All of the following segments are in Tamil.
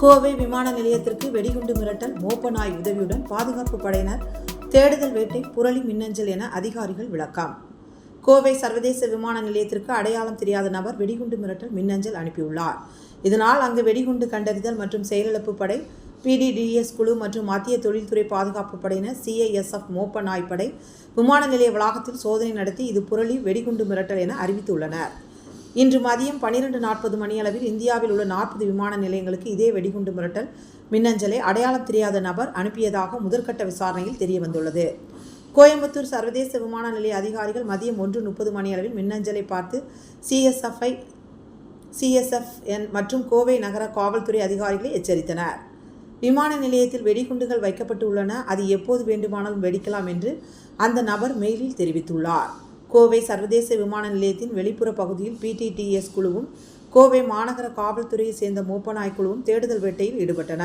கோவை விமான நிலையத்திற்கு வெடிகுண்டு மிரட்டல் மோப்ப நாய் உதவியுடன் பாதுகாப்பு படையினர் தேடுதல் வேட்டை புரளி மின்னஞ்சல் என அதிகாரிகள் விளக்கம். கோவை சர்வதேச விமான நிலையத்திற்கு அடையாளம் தெரியாத நபர் வெடிகுண்டு மிரட்டல் மின்னஞ்சல் அனுப்பியுள்ளார். இதனால் அங்கு வெடிகுண்டு கண்டறிதல் மற்றும் செயலிழப்பு படை பிடிடிஎஸ் குழு மற்றும் மத்திய தொழில்துறை பாதுகாப்பு படையினர் சிஐஎஸ்எஃப் மோப்ப நாய் படை விமான நிலைய வளாகத்தில் சோதனை நடத்தி இது புரளி வெடிகுண்டு மிரட்டல் என அறிவித்துள்ளனர். இன்று மதியம் பனிரெண்டு நாற்பது மணியளவில் இந்தியாவில் உள்ள நாற்பது விமான நிலையங்களுக்கு இதே வெடிகுண்டு மிரட்டல் மின்னஞ்சலை அடையாளம் தெரியாத நபர் அனுப்பியதாக முதற்கட்ட விசாரணையில் தெரியவந்துள்ளது. கோயம்புத்தூர் சர்வதேச விமான நிலைய அதிகாரிகள் மதியம் ஒன்று முப்பது மணியளவில் மின்னஞ்சலை பார்த்து சிஎஸ்எஃப்ஐ சிஎஸ்எஃப்என் மற்றும் கோவை நகர காவல்துறை அதிகாரிகளை எச்சரித்தனர். விமான நிலையத்தில் வெடிகுண்டுகள் வைக்கப்பட்டு உள்ளன. அது எப்போது வேண்டுமானாலும் வெடிக்கலாம் என்று அந்த நபர் மெயிலில் தெரிவித்துள்ளார். கோவை சர்வதேச விமான நிலையத்தின் வெளிப்புற பகுதியில் பிடிடிஎஸ் குழுவும் கோவை மாநகர காவல்துறையை சேர்ந்த மூப்பநாய் குழுவும் தேடுதல் வேட்டையில் ஈடுபட்டன.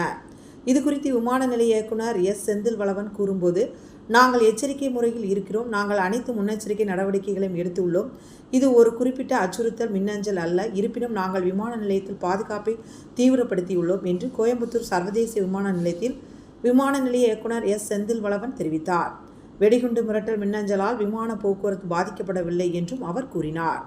இது குறித்து விமான நிலைய இயக்குனர் எஸ். செந்தில் வளவன் கூறும்போது நாங்கள் எச்சரிக்கை முறையில் இருக்கிறோம். நாங்கள் அனைத்து முன்னெச்சரிக்கை நடவடிக்கைகளையும் எடுத்துள்ளோம். இது ஒரு குறிப்பிட்ட அச்சுறுத்தல் மின்னஞ்சல் அல்ல. இருப்பினும் நாங்கள் விமான நிலையத்தில் பாதுகாப்பை தீவிரப்படுத்தியுள்ளோம் என்று கோயம்புத்தூர் சர்வதேச விமான நிலையத்தில் விமான நிலைய இயக்குனர் எஸ். செந்தில் வளவன் தெரிவித்தார். வெடிகுண்டு மிரட்டல் மின்னஞ்சலால் விமான போக்குவரத்து பாதிக்கப்படவில்லை என்றும் அவர் கூறினார்.